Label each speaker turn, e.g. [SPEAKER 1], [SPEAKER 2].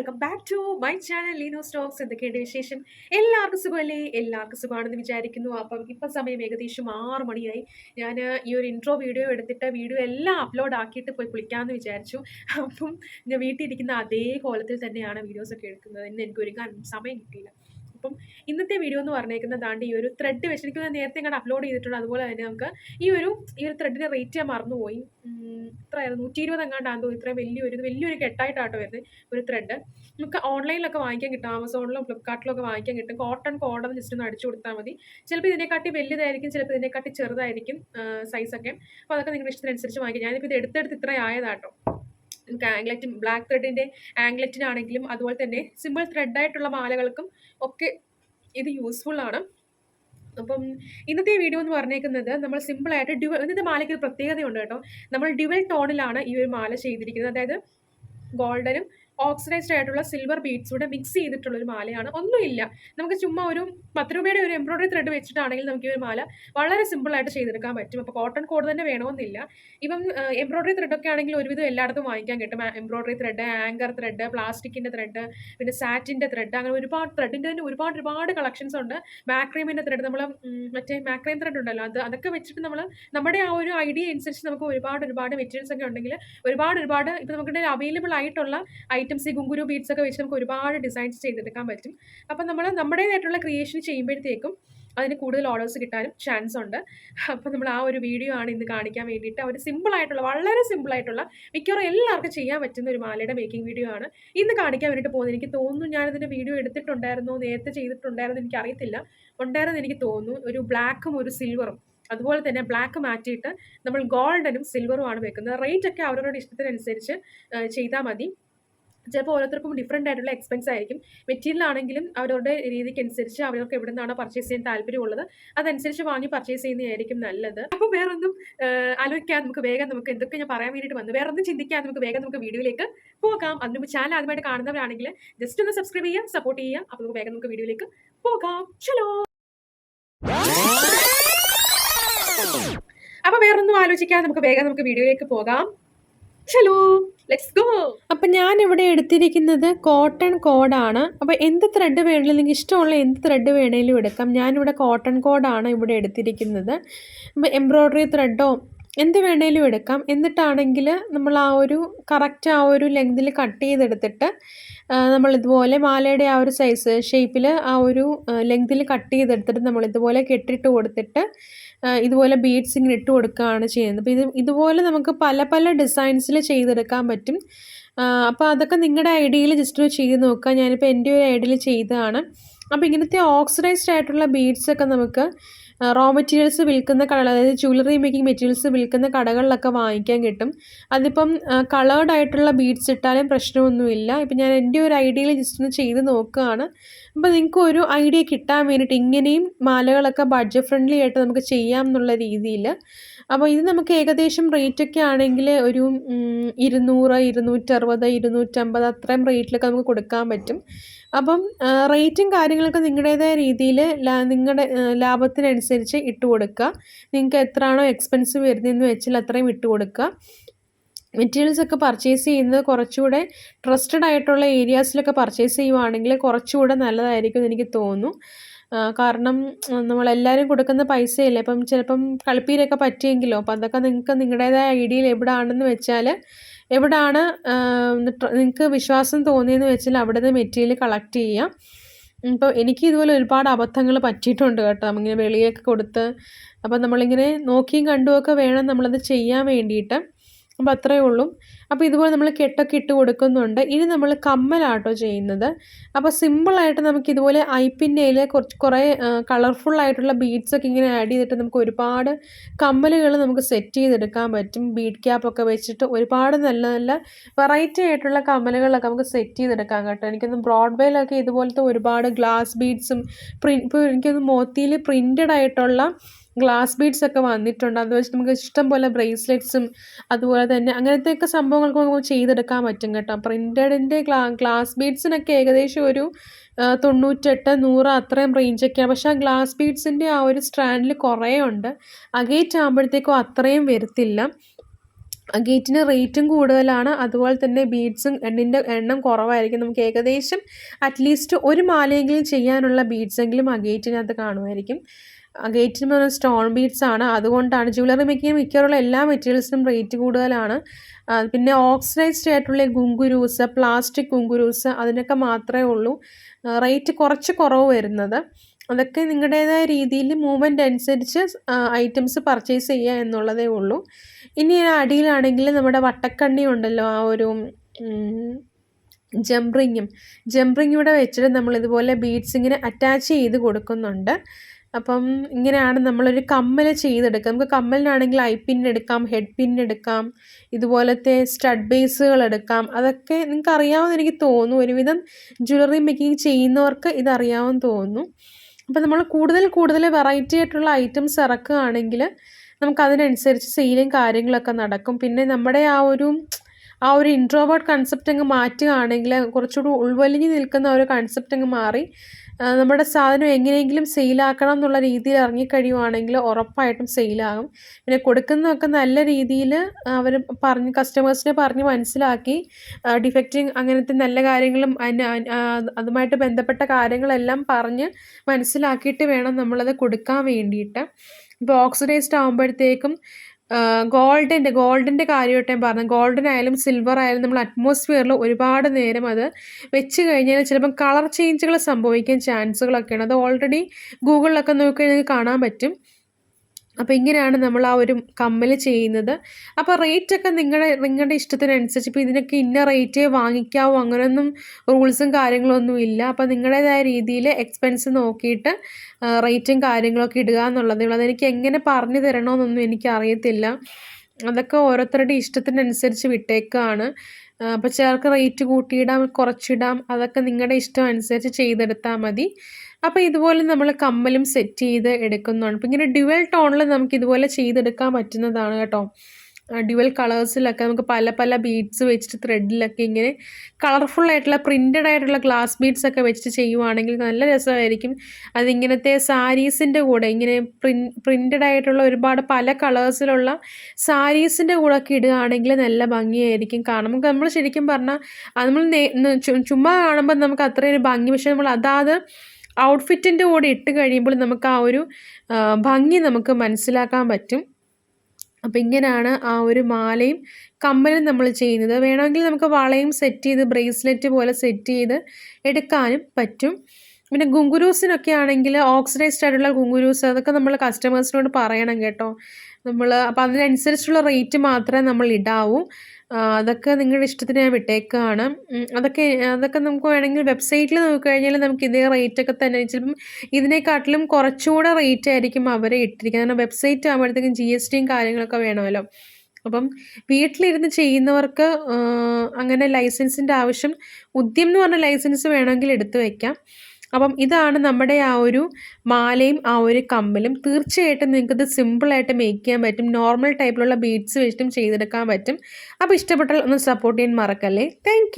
[SPEAKER 1] Welcome back to my channel ലീനോ Stokes. എന്തൊക്കെയുണ്ട് വിശേഷം? എല്ലാവർക്കും സുഖമല്ലേ? എല്ലാവർക്കും സുഖമാണെന്ന് വിചാരിക്കുന്നു. അപ്പം ഇപ്പം സമയം ഏകദേശം ആറ് മണിയായി. ഞാൻ ഈ ഒരു ഇൻട്രോ വീഡിയോ എടുത്തിട്ട് വീഡിയോ എല്ലാം അപ്ലോഡ് ആക്കിയിട്ട് പോയി കുളിക്കാമെന്ന് വിചാരിച്ചു. അപ്പം ഞാൻ വീട്ടിൽ ഇരിക്കുന്ന അതേ കോലത്തിൽ തന്നെയാണ് വീഡിയോസൊക്കെ എടുക്കുന്നത്. ഇന്ന് എനിക്ക് സമയം കിട്ടിയില്ല. അപ്പം ഇന്നത്തെ വീഡിയോ എന്ന് പറഞ്ഞേക്കുന്നത് ദാണ്ട് ഈ ഒരു ത്രെഡ് വെച്ച് എനിക്ക് നേരത്തെ ഇങ്ങോട്ട് അപ്ലോഡ് ചെയ്തിട്ടുണ്ട്. അതുപോലെ തന്നെ നമുക്ക് ഈ ഒരു ഈ ഒരു ത്രെഡിന്റെ റേറ്റ് ഞാൻ മറന്നുപോയി. ഇത്രയായിരുന്നു. നൂറ്റി ഇരുപത് എങ്ങാണ്ടാണ് തോന്നുന്നു. ഇത്രയും വലിയൊരു വലിയൊരു കെട്ടായിട്ടാട്ടോ വരുന്നത് ഒരു ത്രെഡ് നമുക്ക് ഓൺലൈനിലൊക്കെ വാങ്ങിക്കാൻ കിട്ടും. ആമസോണിലും ഫ്ലിപ്കാർട്ടിലും ഒക്കെ വാങ്ങിക്കാൻ കിട്ടും. കോട്ടൺ കോഡം ജസ്റ്റ് ഒന്ന് അടിച്ചു കൊടുത്താൽ മതി. ചിലപ്പോൾ ഇതിനെക്കാട്ടി വലുതായിരിക്കും ചിലപ്പോൾ ഇതിനെക്കാട്ടി ചെറുതായിരിക്കും സൈസൊക്കെ അപ്പോൾ അതൊക്കെ നിങ്ങളുടെ ഇഷ്ടത്തിനനുസരിച്ച് വാങ്ങിക്കാം. ഞാനിപ്പോൾ ഇത് എടുത്തെടുത്ത് ഇത്ര ആയതാട്ടോ. നമുക്ക് ആംഗ്ലറ്റ് ബ്ലാക്ക് ത്രെഡിന്റെ ആംഗ്ലറ്റിനാണെങ്കിലും അതുപോലെ തന്നെ സിമ്പിൾ ത്രെഡായിട്ടുള്ള മാലകൾക്കും ഒക്കെ ഇത് യൂസ്ഫുൾ ആണ്. അപ്പം ഇന്നത്തെ വീഡിയോ എന്ന് പറഞ്ഞേക്കുന്നത് നമ്മൾ സിമ്പിളായിട്ട് ഡ്യുവൽ ഇന്നത്തെ മാലയ്ക്ക് ഒരു പ്രത്യേകതയുണ്ട് കേട്ടോ. നമ്മൾ ഡ്യുവൽ ടോണിലാണ് ഈ ഒരു മാല ചെയ്തിരിക്കുന്നത്. അതായത് ഗോൾഡനും ഓക്സിഡൈസ്ഡ് ആയിട്ടുള്ള സിൽവർ ബീഡ്സ് കൂടെ മിക്സ് ചെയ്തിട്ടുള്ള ഒരു മാലയാണ്. ഒന്നുമില്ല. നമുക്ക് ചുമ്മാ ഒരു പത്ത് രൂപയുടെ ഒരു എംബ്രോയിഡറി ത്രെഡ് വെച്ചിട്ടാണെങ്കിൽ നമുക്ക് ഈ ഒരു മാല വളരെ സിമ്പിളായിട്ട് ചെയ്തെടുക്കാൻ പറ്റും. അപ്പോൾ കോട്ടൺ കോഡ് തന്നെ വേണമെന്നില്ല. ഇപ്പം എംബ്രോയിഡറി ത്രെഡൊക്കെ ആണെങ്കിൽ ഒരുവിധം എല്ലായിടത്തും വാങ്ങിക്കാൻ കിട്ടും. എംബ്രോയിഡറി ത്രെഡ് ആങ്കർ ത്രെഡ് പ്ലാസ്റ്റിക്കിന്റെ ത്രെഡ് പിന്നെ സാറ്റിന്റെ ത്രെഡ് അങ്ങനെ ഒരുപാട് ത്രെഡിന്റെ തന്നെ ഒരുപാട് ഒരുപാട് കളക്ഷൻസ് ഉണ്ട്. മാക്രീമിന്റെ ത്രെഡ് നമ്മൾ മറ്റേ മാക്രീം ത്രെഡ് ഉണ്ടല്ലോ. അത് അതൊക്കെ വെച്ചിട്ട് നമ്മൾ നമ്മുടെ ആ ഒരു ഐഡിയ അനുസരിച്ച് നമുക്ക് ഒരുപാട് ഒരുപാട് മെറ്റീരിയൽസ് ഒക്കെ ഉണ്ടെങ്കിൽ ഒരുപാട് ഒരുപാട് ഇപ്പോൾ നമുക്ക് അവൈലബിൾ ആയിട്ടുള്ള ഐറ്റംസ് ഈ ഗുങ്കുരു ബീഡ്സ് ഒക്കെ വെച്ച് നമുക്ക് ഒരുപാട് ഡിസൈൻസ് ചെയ്തെടുക്കാൻ പറ്റും. അപ്പം നമ്മൾ നമ്മുടേതായിട്ടുള്ള ക്രിയേഷൻ ചെയ്യുമ്പോഴത്തേക്കും അതിന് കൂടുതൽ ഓർഡേഴ്സ് കിട്ടാനും ചാൻസ് ഉണ്ട്. അപ്പം നമ്മൾ ആ ഒരു വീഡിയോ ആണ് ഇന്ന് കാണിക്കാൻ വേണ്ടിയിട്ട് ഒരു സിമ്പിൾ ആയിട്ടുള്ള വളരെ സിമ്പിൾ ആയിട്ടുള്ള മിക്കവാറും എല്ലാവർക്കും ചെയ്യാൻ പറ്റുന്ന ഒരു മാലയുടെ മേക്കിംഗ് വീഡിയോ ആണ്. ഇന്ന് കാണിക്കാൻ വേണ്ടിയിട്ട് പോകുന്നത് എനിക്ക് തോന്നുന്നു ഞാനിതിന്റെ വീഡിയോ എടുത്തിട്ടുണ്ടായിരുന്നോ നേരത്തെ ചെയ്തിട്ടുണ്ടായിരുന്നു എനിക്ക് അറിയത്തില്ല ഉണ്ടായിരുന്നു എനിക്ക് തോന്നുന്നു. ഒരു ബ്ലാക്കും ഒരു സിൽവറും അതുപോലെ തന്നെ ബ്ലാക്ക് മാറ്റിയിട്ട് നമ്മൾ ഗോൾഡനും സിൽവറും ആണ് വെക്കുന്നത്. റേറ്റ് ഒക്കെ അവരവരുടെ ഇഷ്ടത്തിനനുസരിച്ച് ചെയ്താൽ മതി. ചിലപ്പോൾ ഓരോരുത്തർക്കും ഡിഫറെന്റ് ആയിട്ടുള്ള എക്സ്പെൻസ് ആയിരിക്കും. മെറ്റീരിയൽ ആണെങ്കിലും അവരുടെ രീതിക്കനുസരിച്ച് അവർക്ക് എവിടെ നിന്നാണ് പർച്ചേസ് ചെയ്യാൻ താല്പര്യമുള്ളത് അതനുസരിച്ച് വാങ്ങി പർച്ചേസ് ചെയ്യുന്നതായിരിക്കും നല്ലത്. അപ്പോൾ വേറൊന്നും ആലോചിക്കാൻ നമുക്ക് വേഗം നമുക്ക് എന്തൊക്കെ ഞാൻ പറയാൻ വേണ്ടിയിട്ട് വന്നു. വേറൊന്നും ചിന്തിക്കാൻ നമുക്ക് വേഗം നമുക്ക് വീഡിയോയിലേക്ക് പോകാം. അതിന് ചാനൽ ആദ്യമായിട്ട് കാണുന്നവരാണെങ്കിൽ ജസ്റ്റ് ഒന്ന് സബ്സ്ക്രൈബ് ചെയ്യുക സപ്പോർട്ട് ചെയ്യുക. അപ്പോൾ നമുക്ക് വേഗം നമുക്ക് വീഡിയോയിലേക്ക് പോകാം. ചലോ അപ്പോൾ വേറൊന്നും ആലോചിക്കാതെ നമുക്ക് വേഗം നമുക്ക് വീഡിയോയിലേക്ക് പോകാം. ചലോ ലെറ്റ്സ് ഗോ അപ്പം ഞാൻ ഇവിടെ എടുത്തിരിക്കുന്നത് കോട്ടൺ കോഡാണ് അപ്പോൾ എന്ത് ത്രെഡ് വേണമെങ്കിലും നിങ്ങൾക്ക് ഇഷ്ടമുള്ള എന്ത് ത്രെഡ് വേണമെങ്കിലും എടുക്കാം. ഞാനിവിടെ കോട്ടൺ കോഡാണ് ഇവിടെ എടുത്തിരിക്കുന്നത്. അപ്പോൾ എംബ്രോയ്ഡറി ത്രെഡോ എന്ത് വേണേലും എടുക്കാം. എന്നിട്ടാണെങ്കിൽ നമ്മൾ ആ ഒരു കറക്റ്റ് ആ ഒരു ലെങ്തിൽ കട്ട് ചെയ്തെടുത്തിട്ട് നമ്മൾ ഇതുപോലെ മാലയുടെ ആ ഒരു സൈസ് ഷേപ്പിൽ ആ ഒരു ലെങ്തിൽ കട്ട് ചെയ്തെടുത്തിട്ട് നമ്മൾ ഇതുപോലെ കെട്ടിട്ട് കൊടുത്തിട്ട് ഇതുപോലെ ബീഡ്സ് ഇങ്ങനെ ഇട്ട് കൊടുക്കുകയാണ് ചെയ്യുന്നത്. അപ്പോൾ ഇത് ഇതുപോലെ നമുക്ക് പല പല ഡിസൈൻസിൽ ചെയ്തെടുക്കാൻ പറ്റും. അപ്പോൾ അതൊക്കെ നിങ്ങളുടെ ഐഡിയയിൽ ജസ്റ്റ് ചെയ്ത് നോക്കുക. ഞാനിപ്പോൾ എന്റെ ഒരു ഐഡിയയിൽ ചെയ്തതാണ്. അപ്പോൾ ഇങ്ങനത്തെ ഓക്സിഡൈസ്ഡ് ആയിട്ടുള്ള ബീഡ്സൊക്കെ നമുക്ക് റോ മെറ്റീരിയൽസ് വിൽക്കുന്ന കടകൾ അതായത് ജ്വല്ലറി മേക്കിംഗ് മെറ്റീരിയൽസ് വിൽക്കുന്ന കടകളിലൊക്കെ വാങ്ങിക്കാൻ കിട്ടും. അതിപ്പം കളേർഡ് ആയിട്ടുള്ള ബീഡ്സ് ഇട്ടാലും പ്രശ്നമൊന്നുമില്ല. ഇപ്പം ഞാൻ എന്റെ ഒരു ഐഡിയയിൽ ജസ്റ്റ് ഒന്ന് ചെയ്ത് നോക്കുകയാണ്. അപ്പോൾ നിങ്ങൾക്ക് ഒരു ഐഡിയ കിട്ടാൻ വേണ്ടിയിട്ട് ഇങ്ങനെയും മാലകളൊക്കെ ബഡ്ജറ്റ് ഫ്രണ്ട്ലി ആയിട്ട് നമുക്ക് ചെയ്യാം എന്നുള്ള രീതിയിൽ. അപ്പോൾ ഇത് നമുക്ക് ഏകദേശം റേറ്റൊക്കെ ആണെങ്കിൽ ഒരു ഇരുന്നൂറ് ഇരുന്നൂറ്ററുപത് ഇരുന്നൂറ്റമ്പത് അത്രയും റേറ്റിലൊക്കെ നമുക്ക് കൊടുക്കാൻ പറ്റും. അപ്പം റേറ്റും കാര്യങ്ങളൊക്കെ നിങ്ങളുടേതായ രീതിയിൽ നിങ്ങളുടെ ലാഭത്തിനനുസരിച്ച് ഇട്ട് കൊടുക്കുക നിങ്ങൾക്ക് എത്രയാണോ എക്സ്പെൻസ് വരുന്നതെന്ന് വെച്ചാൽ അത്രയും ഇട്ട് കൊടുക്കുക മെറ്റീരിയൽസ് ഒക്കെ പർച്ചേസ് ചെയ്യുന്നത് കുറച്ചുകൂടെ ട്രസ്റ്റഡ് ആയിട്ടുള്ള ഏരിയാസിലൊക്കെ പർച്ചേസ് ചെയ്യുവാണെങ്കിൽ കുറച്ചുകൂടെ നല്ലതായിരിക്കും എന്ന് എനിക്ക് തോന്നുന്നു. കാരണം നമ്മളെല്ലാവരും കൊടുക്കുന്ന പൈസയല്ലേ? അപ്പം ചിലപ്പം കളിപ്പീരൊക്കെ പറ്റിയെങ്കിലോ? അപ്പം അതൊക്കെ നിങ്ങൾക്ക് നിങ്ങളുടേതായ ഐഡിയയിൽ എവിടെ ആണെന്ന് വെച്ചാൽ എവിടെയാണ് നിങ്ങൾക്ക് വിശ്വാസം തോന്നിയെന്ന് വെച്ചാൽ അവിടെ നിന്ന് മെറ്റീരിയൽ കളക്ട് ചെയ്യാം. ഇപ്പോൾ എനിക്ക് ഇതുപോലെ ഒരുപാട് അബദ്ധങ്ങൾ പറ്റിയിട്ടുണ്ട് കേട്ടോ. നമ്മളിങ്ങനെ വെളിയൊക്കെ കൊടുത്ത് അപ്പം നമ്മളിങ്ങനെ നോക്കിയും കണ്ടുമൊക്കെ വേണം നമ്മളത് ചെയ്യാൻ വേണ്ടിയിട്ട്. അപ്പോൾ അത്രയേ ഉള്ളൂ. അപ്പോൾ ഇതുപോലെ നമ്മൾ കെട്ടൊക്കെ ഇട്ട് കൊടുക്കുന്നുണ്ട്. ഇനി നമ്മൾ കമ്മലാട്ടോ ചെയ്യുന്നത്. അപ്പോൾ സിമ്പിളായിട്ട് നമുക്ക് ഇതുപോലെ ഐപ്പിന്റെയിൽ കുറച്ച് കുറേ കളർഫുൾ ആയിട്ടുള്ള ബീഡ്സൊക്കെ ഇങ്ങനെ ആഡ് ചെയ്തിട്ട് നമുക്ക് ഒരുപാട് കമ്മലുകൾ നമുക്ക് സെറ്റ് ചെയ്തെടുക്കാൻ പറ്റും. ബീഡ് ക്യാപ്പൊക്കെ വെച്ചിട്ട് ഒരുപാട് നല്ല നല്ല വെറൈറ്റി ആയിട്ടുള്ള കമ്മലുകളൊക്കെ നമുക്ക് സെറ്റ് ചെയ്തെടുക്കാൻ കേട്ടോ. എനിക്കൊന്ന് ബ്രോഡ്വേയിലൊക്കെ ഇതുപോലത്തെ ഒരുപാട് ഗ്ലാസ് ബീഡ്സും പ്രിൻ ഇപ്പോൾ എനിക്കൊന്ന് മോത്തിയിൽ പ്രിന്റഡ് ആയിട്ടുള്ള ഗ്ലാസ് ബീഡ്സ് ഒക്കെ വന്നിട്ടുണ്ട്. അത് വെച്ച് നമുക്ക് ഇഷ്ടം പോലെ ബ്രേസ്ലെറ്റ്സും അതുപോലെ തന്നെ അങ്ങനത്തെയൊക്കെ സംഭവങ്ങൾക്ക് നമുക്ക് ചെയ്തെടുക്കാൻ പറ്റും കേട്ടോ. പ്രിന്റഡിന്റെ ഗ്ലാ ഗ്ലാസ് ബീഡ്സിനൊക്കെ ഏകദേശം ഒരു തൊണ്ണൂറ്റെട്ട് നൂറ് അത്രയും റേഞ്ചൊക്കെയാണ് പക്ഷേ ആ ഗ്ലാസ് ബീഡ്സിന്റെ ആ ഒരു സ്ട്രാൻഡിൽ കുറേ ഉണ്ട്. അഗേറ്റ് ആകുമ്പോഴത്തേക്കും അത്രയും വരത്തില്ല. ഗേറ്റിന് റേറ്റും കൂടുതലാണ്. അതുപോലെ തന്നെ ബീഡ്സും എണ്ണിന്റെ എണ്ണം കുറവായിരിക്കും. നമുക്ക് ഏകദേശം അറ്റ്ലീസ്റ്റ് ഒരു മാലയെങ്കിലും ചെയ്യാനുള്ള ബീഡ്സെങ്കിലും ആ ഗേറ്റിനകത്ത് കാണുമായിരിക്കും. ഗേറ്റിന് പറഞ്ഞ സ്റ്റോൺ ബീഡ്സ് ആണ്. അതുകൊണ്ടാണ് ജ്വല്ലറി മേക്കിങ് മിക്കവാറുള്ള എല്ലാ മെറ്റീരിയൽസിനും റേറ്റ് കൂടുതലാണ്. പിന്നെ ഓക്സിഡൈസ്ഡ് ആയിട്ടുള്ള ഗുങ്കുരൂസ് പ്ലാസ്റ്റിക് ഗുങ്കുരൂസ് അതിനൊക്കെ മാത്രമേ ഉള്ളൂ. റേറ്റ് കുറച്ച് കുറവ് വരുന്നത്. അതൊക്കെ നിങ്ങളുടേതായ രീതിയിൽ മൂവ്മെന്റ് അനുസരിച്ച് ഐറ്റംസ് പർച്ചേസ് ചെയ്യുക എന്നുള്ളതേ ഉള്ളൂ. ഇനി അടിയിലാണെങ്കിൽ നമ്മുടെ വട്ടക്കണ്ണി ഉണ്ടല്ലോ ആ ഒരു ജംറിങ്ങും ജംറിങ് വെച്ചിട്ട് നമ്മൾ ഇതുപോലെ ബീഡ്സ് ഇങ്ങനെ അറ്റാച്ച് ചെയ്ത് കൊടുക്കുന്നുണ്ട്. അപ്പം ഇങ്ങനെയാണ് നമ്മളൊരു കമ്മൽ ചെയ്തെടുക്കുക. നമുക്ക് കമ്മലിനാണെങ്കിൽ ഐ പിൻ എടുക്കാം ഹെഡ് പിൻ എടുക്കാം ഇതുപോലത്തെ സ്റ്റഡ് ബേസുകൾ എടുക്കാം. അതൊക്കെ നിങ്ങൾക്ക് അറിയാമെന്ന് എനിക്ക് തോന്നുന്നു. ഒരുവിധം ജ്വല്ലറി മേക്കിംഗ് ചെയ്യുന്നവർക്ക് ഇതറിയാമെന്ന് തോന്നുന്നു. അപ്പം നമ്മൾ കൂടുതൽ കൂടുതൽ വെറൈറ്റി ആയിട്ടുള്ള ഐറ്റംസ് ഇറക്കുകയാണെങ്കിൽ നമുക്കതിനനുസരിച്ച് സെയിലും കാര്യങ്ങളൊക്കെ നടക്കും. പിന്നെ നമ്മുടെ ആ ഒരു ആ ഒരു ഇൻട്രോവേർട്ട് കൺസെപ്റ്റ് അങ്ങ് മാറ്റുകയാണെങ്കിൽ കുറച്ചുകൂടി ഉൾവലിഞ്ഞ് നിൽക്കുന്ന ഒരു കൺസെപ്റ്റ് അങ്ങ് മാറി നമ്മുടെ സാധനം എങ്ങനെയെങ്കിലും സെയിലാക്കണം എന്നുള്ള രീതിയിൽ ഇറങ്ങിക്കഴിയുവാണെങ്കിൽ ഉറപ്പായിട്ടും സെയിലാകും. പിന്നെ കൊടുക്കുന്നതൊക്കെ നല്ല രീതിയിൽ അവർ പറഞ്ഞ് കസ്റ്റമേഴ്സിനെ പറഞ്ഞ് മനസ്സിലാക്കി ഡിഫക്റ്റിങ് അങ്ങനത്തെ നല്ല കാര്യങ്ങളും അതുമായിട്ട് ബന്ധപ്പെട്ട കാര്യങ്ങളെല്ലാം പറഞ്ഞ് മനസ്സിലാക്കിയിട്ട് വേണം നമ്മളത് കൊടുക്കാൻ വേണ്ടിയിട്ട്. ഇപ്പോൾ ഓക്സിഡൈസ്ഡ് ആകുമ്പോഴത്തേക്കും ഗോൾഡിന്റെ ഗോൾഡിന്റെ കാര്യമായിട്ട് ഞാൻ പറഞ്ഞു ഗോൾഡൻ ആയാലും സിൽവർ ആയാലും നമ്മൾ അറ്റ്മോസ്ഫിയറിൽ ഒരുപാട് നേരം അത് വെച്ച് കഴിഞ്ഞാൽ ചിലപ്പം കളർ ചേഞ്ചുകൾ സംഭവിക്കാൻ ചാൻസുകളൊക്കെയാണ്. അത് ഓൾറെഡി ഗൂഗിളിലൊക്കെ നോക്കി കഴിഞ്ഞാൽ കാണാൻ പറ്റും. അപ്പോൾ ഇങ്ങനെയാണ് നമ്മൾ ആ ഒരു കമ്മൽ ചെയ്യുന്നത്. അപ്പോൾ റേറ്റ് ഒക്കെ നിങ്ങളുടെ നിങ്ങളുടെ ഇഷ്ടത്തിനനുസരിച്ച് ഇപ്പോൾ ഇതിനൊക്കെ ഇന്ന റേറ്റേ വാങ്ങിക്കാവൂ? അങ്ങനെയൊന്നും റൂൾസും കാര്യങ്ങളൊന്നും ഇല്ല. അപ്പോൾ നിങ്ങളുടേതായ രീതിയിൽ എക്സ്പെൻസ് നോക്കിയിട്ട് റേറ്റും കാര്യങ്ങളൊക്കെ ഇടുക എന്നുള്ളതേ ഉള്ളൂ. അതെനിക്ക് എങ്ങനെ പറഞ്ഞു തരണമെന്നൊന്നും എനിക്കറിയത്തില്ല. അതൊക്കെ ഓരോരുത്തരുടെ ഇഷ്ടത്തിനനുസരിച്ച് വിട്ടേക്കാണ്. അപ്പോൾ ചിലർക്ക് റേറ്റ് കൂട്ടിയിടാം കുറച്ചിടാം അതൊക്കെ നിങ്ങളുടെ ഇഷ്ടം അനുസരിച്ച് ചെയ്തെടുത്താൽ മതി. അപ്പോൾ ഇതുപോലെ നമ്മൾ കമ്മലും സെറ്റ് ചെയ്ത് എടുക്കുന്നതാണ്. അപ്പോൾ ഇങ്ങനെ ഡ്യുവൽ ടോണിൽ നമുക്ക് ഇതുപോലെ ചെയ്തെടുക്കാൻ പറ്റുന്നതാണ് കേട്ടോ. ഡ്യുവൽ കളേഴ്സിലൊക്കെ നമുക്ക് പല പല ബീഡ്സ് വെച്ചിട്ട് ത്രെഡിലൊക്കെ ഇങ്ങനെ കളർഫുൾ ആയിട്ടുള്ള പ്രിന്റഡ് ആയിട്ടുള്ള ഗ്ലാസ് ബീഡ്സ് ഒക്കെ വെച്ചിട്ട് ചെയ്യുവാണെങ്കിൽ നല്ല രസമായിരിക്കും. അതിങ്ങനത്തെ സാരീസിന്റെ കൂടെ ഇങ്ങനെ പ്രിൻ പ്രിന്റഡ് ആയിട്ടുള്ള ഒരുപാട് പല കളേഴ്സിലുള്ള സാരീസിന്റെ കൂടെ ഒക്കെ ഇടുകയാണെങ്കിൽ നല്ല ഭംഗിയായിരിക്കും. കാരണം നമുക്ക് നമ്മൾ ശരിക്കും പറഞ്ഞാൽ നമ്മൾ ചുമ്മാ കാണുമ്പോൾ നമുക്ക് അത്രയൊരു ഭംഗി. പക്ഷേ നമ്മൾ അതാത് ഔട്ട്ഫിറ്റിന്റെ കൂടെ ഇട്ട് കഴിയുമ്പോൾ നമുക്ക് ആ ഒരു ഭംഗി നമുക്ക് മനസ്സിലാക്കാൻ പറ്റും. അപ്പോൾ ഇങ്ങനെയാണ് ആ ഒരു മാലയും കമ്മലും നമ്മൾ ചെയ്യുന്നത്. വേണമെങ്കിൽ നമുക്ക് വളയും സെറ്റ് ചെയ്ത് ബ്രേസ്ലെറ്റ് പോലെ സെറ്റ് ചെയ്ത് എടുക്കാനും പറ്റും. പിന്നെ ഗുങ്കുരൂസിനൊക്കെ ആണെങ്കിൽ ഓക്സിഡൈസ്ഡ് ആയിട്ടുള്ള ഗുങ്കുരൂസ് അതൊക്കെ നമ്മൾ കസ്റ്റമേഴ്സിനോട് പറയണം കേട്ടോ. നമ്മൾ അപ്പോൾ അതിനനുസരിച്ചുള്ള റേറ്റ് മാത്രമേ നമ്മൾ ഇടാവൂ. അതൊക്കെ നിങ്ങളുടെ ഇഷ്ടത്തിന് ഞാൻ വിട്ടേക്കാണ്. അതൊക്കെ അതൊക്കെ നമുക്ക് വേണമെങ്കിൽ വെബ്സൈറ്റിൽ നോക്കിക്കഴിഞ്ഞാൽ നമുക്ക് ഇതേ റേറ്റൊക്കെ തന്നെ. ചിലപ്പം ഇതിനെക്കാട്ടിലും കുറച്ചുകൂടെ റേറ്റ് ആയിരിക്കും അവരെ ഇട്ടിരിക്കുന്നത്. കാരണം വെബ്സൈറ്റ് ആകുമ്പോഴത്തേക്കും ജി എസ് ടിയും കാര്യങ്ങളൊക്കെ വേണമല്ലോ. അപ്പം വീട്ടിലിരുന്ന് ചെയ്യുന്നവർക്ക് അങ്ങനെ ലൈസൻസിന്റെ ആവശ്യം ഉദ്യം എന്ന് പറഞ്ഞ ലൈസൻസ് വേണമെങ്കിൽ എടുത്തു വയ്ക്കാം അപ്പം ഇതാണ് നമ്മുടെ ആ ഒരു മാലയും ആ ഒരു കമ്മലും തീർച്ചയായിട്ടും നിങ്ങൾക്കിത് സിമ്പിളായിട്ട് മേക്ക് ചെയ്യാൻ പറ്റും. നോർമൽ ടൈപ്പിലുള്ള ബീഡ്സ് വെച്ചിട്ടും ചെയ്തെടുക്കാൻ പറ്റും. അപ്പോൾ ഇഷ്ടപ്പെട്ടാൽ ഒന്ന് സപ്പോർട്ട് ചെയ്യാൻ മറക്കല്ലേ? താങ്ക്